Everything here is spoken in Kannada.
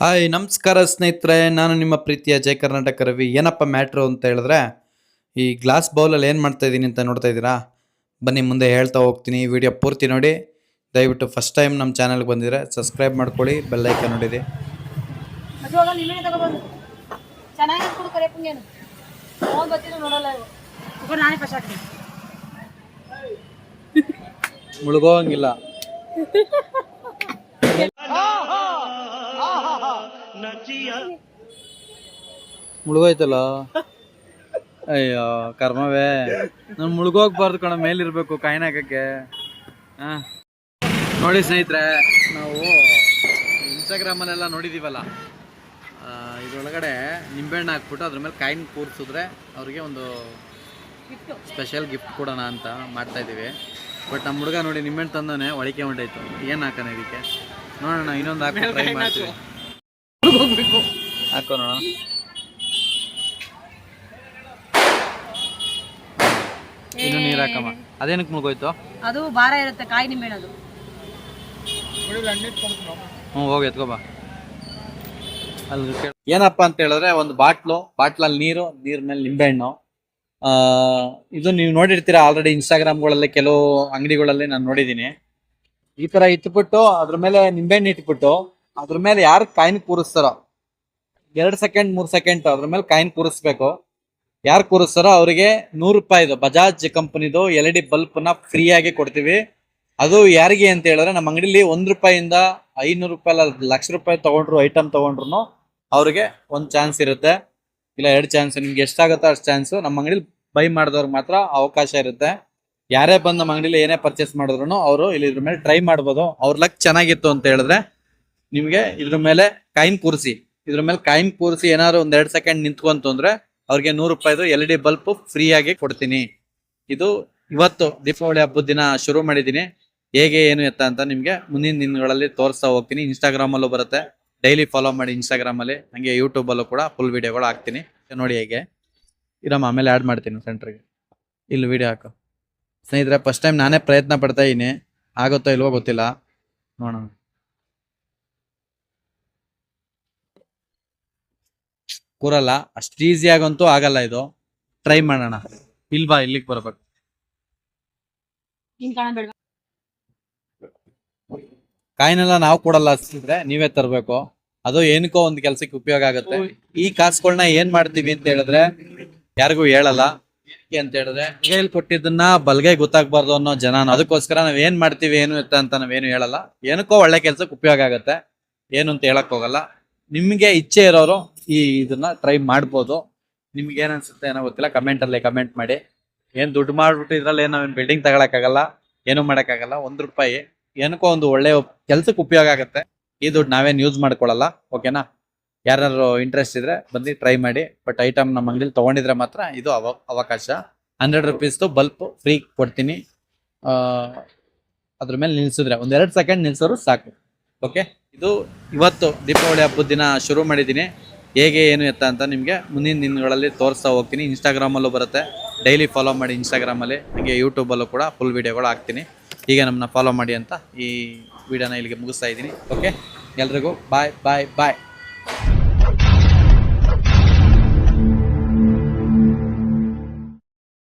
ಹಾಯ್ ನಮಸ್ಕಾರ ಸ್ನೇಹಿತರೆ. ನಾನು ನಿಮ್ಮ ಪ್ರೀತಿಯ ಜಯ ಕರ್ನಾಟಕ ರವಿ. ಏನಪ್ಪ ಮ್ಯಾಟ್ರು ಅಂತ ಹೇಳಿದ್ರೆ ಈ ಗ್ಲಾಸ್ ಬೌಲಲ್ಲಿ ಏನು ಮಾಡ್ತಾ ಇದ್ದೀನಿ ಅಂತ ನೋಡ್ತಾ ಇದ್ದೀರಾ? ಬನ್ನಿ ಮುಂದೆ ಹೇಳ್ತಾ ಹೋಗ್ತೀನಿ. ವಿಡಿಯೋ ಪೂರ್ತಿ ನೋಡಿ. ದಯವಿಟ್ಟು ಫಸ್ಟ್ ಟೈಮ್ ನಮ್ಮ ಚಾನಲ್ಗೆ ಬಂದಿದ್ರೆ ಸಬ್ಸ್ಕ್ರೈಬ್ ಮಾಡ್ಕೊಳ್ಳಿ ಬೆಲ್ಲೈಕನ್ ನೋಡಿದೆ. ಮದುವಾಗ ನಿಮ್ಮನೆ ತಗೊಬಂದು ಚೆನ್ನಾಗಿ ಕೊಡು ಕರೆ ಪುಣ್ಯನು ಹೋಗಿ ಬರ್ತಿದ್ದು ನೋಡಲ್ಲ ಇವು ತಗೊಂಡು ನಾನೇ ಫಸ್ಟ್ ಹಾಕ್ತೀನಿ ಮುಳುಗೋಂಗಿಲ್ಲ ಮುಳುಗೋಯ್ತಲ್ಲ? ಅಯ್ಯೋ ಕರ್ಮವೇ. ನಾನು ಮುಳುಗೋಗ್ಬಾರ್ದು ಕಣ ಮೇಲಿರ್ಬೇಕು ಕಾಯಿನ ಹಾಕಕ್ಕೆ ಹಾ. ನೋಡಿ ಸ್ನೇಹಿತರೆ ನಾವು ಇನ್ಸ್ಟಾಗ್ರಾಮಲ್ಲೆಲ್ಲ ನೋಡಿದೀವಲ್ಲ. ಇದ್ರೊಳಗಡೆ ನಿಂಬೆಹಣ್ಣು ಹಾಕ್ಬಿಟ್ಟು ಅದ್ರ ಮೇಲೆ ಕಾಯಿನ ಕೂರಿಸಿದ್ರೆ ಅವ್ರಿಗೆ ಒಂದು ಸ್ಪೆಷಲ್ ಗಿಫ್ಟ್ ಕೊಡೋಣ ಅಂತ ಮಾಡ್ತಾ ಇದ್ದೀವಿ. ಬಟ್ ನಮ್ಮ ಹುಡುಗ ನೋಡಿ ನಿಂಬೆಹಣ್ಣು ತಂದೋನೆ ಒಳಿಕೆ ಹೊಂಟಾಯ್ತು. ಏನು ಹಾಕೋಣ ಇದಕ್ಕೆ? ನೋಡೋಣ ಇನ್ನೊಂದು ಹಾಕಿ ಟ್ರೈ ಮಾಡ್ತೀವಿ. ಇನ್ನು ನೀರು ಹಾಕಮ್ಮ. ಅದೇನಕ್ಕೆ ಮುಳುಗೋಯ್ತು? ಅದು ಭಾರ ಇರುತ್ತೆ ಕಾಯಿ ನಿಂಬೆ ಅದು ಹ್ಞೂ ಹೋಗಿ ಎತ್ಕೋಬಾ ಅಲ್ಲಿ ಏನಪ್ಪ ಅಂತ ಹೇಳಿದ್ರೆ ಒಂದು ಬಾಟ್ಲು ಬಾಟ್ಲಲ್ಲಿ ನೀರು ನೀರ್ ಮೇಲೆ ನಿಂಬೆಹಣ್ಣು ಆ, ಇದು ನೀವು ನೋಡಿರ್ತೀರಾ ಆಲ್ರೆಡಿ ಇನ್ಸ್ಟಾಗ್ರಾಮ್ಗಳಲ್ಲಿ ಕೆಲವು ಅಂಗಡಿಗಳಲ್ಲಿ ನಾನು ನೋಡಿದ್ದೀನಿ. ಈ ತರ ಇಟ್ಬಿಟ್ಟು ಅದ್ರ ಮೇಲೆ ನಿಂಬೆಹಣ್ಣು ಇಟ್ಬಿಟ್ಟು ಅದ್ರ ಮೇಲೆ ಯಾರು ಕಾಯಿನ್ ಕೂರಿಸ್ತಾರೋ? ಎರಡು ಸೆಕೆಂಡ್ ಮೂರು ಸೆಕೆಂಡ್ ಅದ್ರ ಮೇಲೆ ಕಾಯಿನ್ ಕೂರಿಸ್ಬೇಕು. ಯಾರು ಕೂರಿಸ್ತಾರೋ ಅವರಿಗೆ ನೂರು ರೂಪಾಯಿದು ಬಜಾಜ್ ಕಂಪನಿದು ಎಲ್ ಇ ಡಿ ಬಲ್ಬ್ನ ಫ್ರೀಯಾಗಿ ಕೊಡ್ತೀವಿ. ಅದು ಯಾರಿಗೆ ಅಂತ ಹೇಳಿದ್ರೆ ನಮ್ಮ ಅಂಗಡಿಲಿ ಒಂದು ರೂಪಾಯಿಂದ ಐನೂರು ರೂಪಾಯಿ ಲಕ್ಷ ರೂಪಾಯಿ ತಗೊಂಡ್ರು ಐಟಮ್ ತೊಗೊಂಡ್ರು ಅವ್ರಿಗೆ ಒಂದು ಚಾನ್ಸ್ ಇರುತ್ತೆ. ಇಲ್ಲ, ಎರಡು ಚಾನ್ಸ್ ನಿಮ್ಗೆ ಎಷ್ಟಾಗುತ್ತೋ ಅಷ್ಟು ಚಾನ್ಸ್ ನಮ್ಮ ಅಂಗಡಿಲಿ ಬೈ ಮಾಡಿದವ್ರಿಗೆ ಮಾತ್ರ ಅವಕಾಶ ಇರುತ್ತೆ. ಯಾರೇ ಬಂದು ನಮ್ಮ ಅಂಗಡಿಲಿ ಏನೇ ಪರ್ಚೇಸ್ ಮಾಡಿದ್ರು ಅವರು ಇಲ್ಲಿ ಇದ್ರ ಮೇಲೆ ಟ್ರೈ ಮಾಡ್ಬೋದು. ಅವ್ರ ಲಕ್ ಚೆನ್ನಾಗಿತ್ತು ಅಂತ ಹೇಳಿದ್ರೆ ನಿಮ್ಗೆ ಇದ್ರ ಮೇಲೆ ಕಾಯಿನ್ ಕೂರಿಸಿ, ಇದ್ರ ಮೇಲೆ ಕಾಯಿನ್ ಕೂರಿಸಿ ಏನಾದ್ರು ಒಂದ್ ಎರಡು ಸೆಕೆಂಡ್ ನಿಂತ್ಕೊಂತು ಅಂದ್ರೆ ಅವ್ರಿಗೆ ನೂರು ರೂಪಾಯಿದು ಎಲ್ ಡಿ ಬಲ್ಬ್ ಫ್ರೀ ಆಗಿ ಕೊಡ್ತೀನಿ. ಇದು ಇವತ್ತು ದೀಪಾವಳಿ ಹಬ್ಬದ ದಿನ ಶುರು ಮಾಡಿದ್ದೀನಿ. ಹೇಗೆ, ಏನು ಎತ್ತ ಅಂತ ನಿಮಗೆ ಮುಂದಿನ ದಿನಗಳಲ್ಲಿ ತೋರಿಸ್ತಾ ಹೋಗ್ತೀನಿ. ಇನ್ಸ್ಟಾಗ್ರಾಮ್ ಅಲ್ಲೂ ಬರುತ್ತೆ. ಡೈಲಿ ಫಾಲೋ ಮಾಡಿ ಇನ್ಸ್ಟಾಗ್ರಾಮ್ ಅಲ್ಲಿ ಹಂಗೆ ಯೂಟ್ಯೂಬ್ ಅಲ್ಲೂ ಕೂಡ ಫುಲ್ ವಿಡಿಯೋಗಳು ಹಾಕ್ತೀನಿ. ನೋಡಿ ಹೇಗೆ. ಇರಮ್ಮ, ಆಮೇಲೆ ಆ್ಯಡ್ ಮಾಡ್ತೀನಿ ಸೆಂಟ್ರಿಗೆ ಇಲ್ಲಿ ವಿಡಿಯೋ ಹಾಕು. ಸ್ನೇಹಿತರೆ ಫಸ್ಟ್ ಟೈಮ್ ನಾನೇ ಪ್ರಯತ್ನ ಪಡ್ತಾ ಇದ್ದೀನಿ. ಆಗುತ್ತೋ ಇಲ್ವೋ ಗೊತ್ತಿಲ್ಲ. ನೋಡೋಣ. ಕೂರಲ್ಲ. ಅಷ್ಟು ಈಸಿಯಾಗಂತೂ ಆಗಲ್ಲ ಇದು. ಟ್ರೈ ಮಾಡೋಣ. ಇಲ್ವಾ ಇಲ್ಲಿಗೆ ಬರ್ಬೇಕು. ಕಾಯಿನೆಲ್ಲ ನಾವು ಕೊಡಲ್ಲ ಅಷ್ಟಿದ್ರೆ ನೀವೇ ತರಬೇಕು. ಅದು ಏನಕ್ಕೋ ಒಂದು ಕೆಲ್ಸಕ್ಕೆ ಉಪಯೋಗ ಆಗುತ್ತೆ. ಈ ಕಾಸುಗಳನ್ನ ಏನ್ ಮಾಡ್ತೀವಿ ಅಂತ ಹೇಳಿದ್ರೆ ಯಾರಿಗೂ ಹೇಳಲ್ಲ. ಅಂತ ಹೇಳಿದ್ರೆ ಕೈಯಲ್ಲಿ ಕೊಟ್ಟಿದ್ದನ್ನ ಬಲ್ಗೈ ಗೊತ್ತಾಗ್ಬಾರ್ದು ಅನ್ನೋ ಜನ ಅದಕ್ಕೋಸ್ಕರ ನಾವ್ ಏನ್ ಮಾಡ್ತೀವಿ ಏನು ಇತ್ತ ಅಂತ ನಾವೇನು ಹೇಳಲ್ಲ. ಏನಕ್ಕೋ ಒಳ್ಳೆ ಕೆಲ್ಸಕ್ಕೆ ಉಪಯೋಗ ಆಗುತ್ತೆ. ಏನು ಅಂತ ಹೇಳಕ್ ಹೋಗಲ್ಲ. ನಿಮ್ಗೆ ಇಚ್ಛೆ ಇರೋರು ಈ ಇದನ್ನ ಟ್ರೈ ಮಾಡ್ಬೋದು. ನಿಮ್ಗೆ ಏನ್ ಅನ್ಸುತ್ತೆ ಏನೋ ಗೊತ್ತಿಲ್ಲ ಕಮೆಂಟ್ ಅಲ್ಲಿ ಕಮೆಂಟ್ ಮಾಡಿ. ಏನ್ ದುಡ್ಡು ಮಾಡ್ಬಿಟ್ಟು ಇದ್ರಲ್ಲಿ ಏನೋ ಬಿಲ್ಡಿಂಗ್ ತಗೊಳಕ್ಕಾಗಲ್ಲ, ಏನು ಮಾಡಕ್ಕಾಗಲ್ಲ, ಒಂದ್ ರೂಪಾಯಿ ಏನಕ್ಕೋ ಒಂದು ಒಳ್ಳೆ ಕೆಲ್ಸಕ್ಕೆ ಉಪಯೋಗ ಆಗುತ್ತೆ. ಈ ದುಡ್ಡು ನಾವೇನ್ ಯೂಸ್ ಮಾಡ್ಕೊಳಲ್ಲ ಓಕೆನಾ ಯಾರು ಇಂಟ್ರೆಸ್ಟ್ ಇದ್ರೆ ಬಂದು ಟ್ರೈ ಮಾಡಿ. ಬಟ್ ಐಟಮ್ ನಮ್ಮ ಅಂಗಡಿಲಿ ತಗೊಂಡಿದ್ರೆ ಮಾತ್ರ ಇದು ಅವ, ಅವಕಾಶ. ಹಂಡ್ರೆಡ್ ರುಪೀಸ್ದು ಬಲ್ಪ್ ಫ್ರೀ ಕೊಡ್ತೀನಿ. ಅದ್ರ ಮೇಲೆ ನಿಲ್ಸಿದ್ರೆ ಒಂದೆರಡು ಸೆಕೆಂಡ್ ನಿಲ್ಸೋರು ಸಾಕು ಓಕೆ ಇದು ಇವತ್ತು ದೀಪಾವಳಿ ಹಬ್ಬದ ದಿನ ಶುರು ಮಾಡಿದ್ದೀನಿ. ಹೇಗೆ, ಏನು ಎತ್ತ ಅಂತ ನಿಮಗೆ ಮುಂದಿನ ದಿನಗಳಲ್ಲಿ ತೋರಿಸ್ತಾ ಹೋಗ್ತೀನಿ. ಇನ್ಸ್ಟಾಗ್ರಾಮಲ್ಲೂ ಬರುತ್ತೆ. ಡೈಲಿ ಫಾಲೋ ಮಾಡಿ ಇನ್ಸ್ಟಾಗ್ರಾಮಲ್ಲಿ ಹಾಗೆ ಯೂಟ್ಯೂಬಲ್ಲೂ ಕೂಡ ಫುಲ್ ವೀಡಿಯೋಗಳು ಹಾಕ್ತೀನಿ. ಈಗ ನಮ್ಮನ್ನ ಫಾಲೋ ಮಾಡಿ ಅಂತ ಈ ವಿಡಿಯೋನ ಇಲ್ಲಿಗೆ ಮುಗಿಸ್ತಾ ಇದ್ದೀನಿ. ಓಕೆ ಎಲ್ರಿಗೂ ಬಾಯ್ ಬಾಯ್ ಬಾಯ್